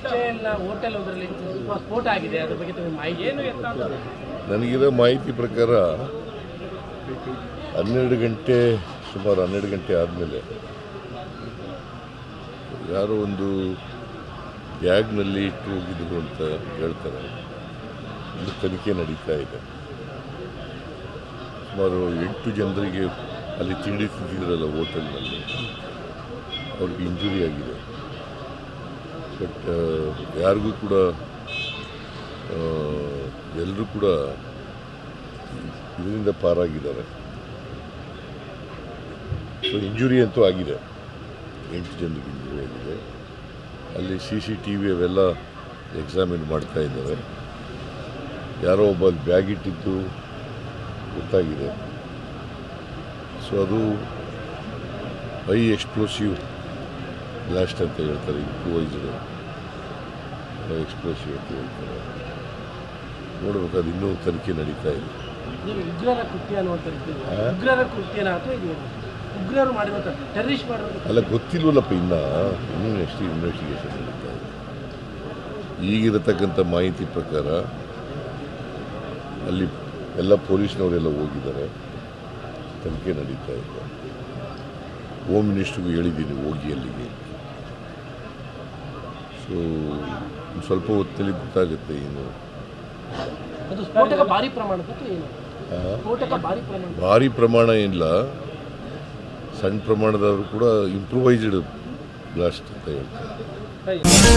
H L hotel ಒಂದರಲ್ಲಿ ಸ್ವಲ್ಪ ಸ್ಫೋಟ ಆಗಿದೆ ಅದ್ರ ಬಗ್ಗೆ ತಮಗೆ ಮಾಹಿತಿ ಏನು ಎತ್ತ ಅಂತ? ನನಗಿರೋ ಮಾಹಿತಿ ಪ್ರಕಾರ ಹನ್ನೆರಡು ಗಂಟೆ ಸುಮಾರು ಹನ್ನೆರಡು ಗಂಟೆ ಆದಮೇಲೆ ಯಾರೋ ಒಂದು ಬ್ಯಾಗ್ನಲ್ಲಿ ಇಟ್ಟು ಹೋಗಿದ್ರು ಅಂತ ಹೇಳ್ತಾರೆ. ಇದು ತನಿಖೆ ನಡೀತಾ ಇದೆ. ಸುಮಾರು ಎಂಟು ಜನರಿಗೆ ಅಲ್ಲಿ ತಿಂಡಿ ತಿಂದಿದ್ರಲ್ಲ ಹೋಟೆಲ್ನಲ್ಲಿ ಅವ್ರಿಗೆ ಇಂಜುರಿ ಆಗಿದೆ. ಬಟ್ ಯಾರಿಗೂ ಕೂಡ ಎಲ್ಲರೂ ಕೂಡ ಇದರಿಂದ ಪಾರಾಗಿದ್ದಾರೆ. ಸೊ ಇಂಜುರಿ ಅಂತೂ ಆಗಿದೆ. ಎಂಟು ಜನರಿಗೆ ಇಂಜುರಿ ಆಗಿದೆ. ಅಲ್ಲಿ ಸಿ ಸಿ ಟಿ ವಿ ಅವೆಲ್ಲ ಎಕ್ಸಾಮಿನ್ ಮಾಡ್ತಾ ಇದ್ದಾರೆ. ಯಾರೋ ಒಬ್ಬ ಅಲ್ಲಿ ಬ್ಯಾಗ್ ಇಟ್ಟಿದ್ದು ಗೊತ್ತಾಗಿದೆ. ಸೊ ಅದು ಹೈ ಎಕ್ಸ್ಪ್ಲೋಸಿವ್ ಬ್ಲಾಸ್ಟ್ ಅಂತ ಹೇಳ್ತಾರೆ ಇಂಪ್ರೂವೈಸ್ಡ್ ಎಕ್ಸ್ಪ್ಲೋಸಿವ್ ಅಂತ ಹೇಳ್ತಾರೆ ನೋಡ್ಬೇಕು ಅದು ಇನ್ನೂ ತನಿಖೆ ನಡೀತಾ ಇದೆ ನೀವು ಉಗ್ರರ ಕೃತ್ಯ ಅನ್ನುವಂಥದ್ದು ಆ? ಉಗ್ರರ ಕೃತ್ಯನ ಅಥವಾ ಇದು ಉಗ್ರರು ಮಾಡಿರುವಂಥ ಟೆರರಿಸ್ಟ್ ಮಾಡಿರುವಂಥ ಅಲ್ಲ ಗೊತ್ತಿಲ್ವಲ್ಲಪ್ಪ ಇನ್ನ ಇನ್ನೂ ನೆಕ್ಸ್ಟ್ ಇನ್ವೆಸ್ಟಿಗೇಷನ್ ನಡೀತಾ ಇದೆ ಈಗಿರತಕ್ಕಂಥ ಮಾಹಿತಿ ಪ್ರಕಾರ ಅಲ್ಲಿ ಎಲ್ಲ ಪೊಲೀಸ್ನವರೆಲ್ಲ ಹೋಗಿದ್ದಾರೆ ತನಿಖೆ ನಡೀತಾ ಇದೆ ಹೋಮ್ ಮಿನಿಸ್ಟ್ರಿಗೂ ಹೇಳಿದ್ದೀನಿ ಹೋಗಿ ಅಲ್ಲಿಗೆ ಸೊ ಸ್ವಲ್ಪ ಹೊತ್ತಲ್ಲಿ ಗೊತ್ತಾಗುತ್ತೆ ಏನು. ಭಾರಿ ಪ್ರಮಾಣ ಏನಿಲ್ಲ ಸಣ್ಣ ಪ್ರಮಾಣದವರು ಕೂಡ ಇಂಪ್ರೂವೈಸ್ಡ್ ಬ್ಲಾಸ್ಟ್ ಅಂತ ಹೇಳ್ತಾರೆ.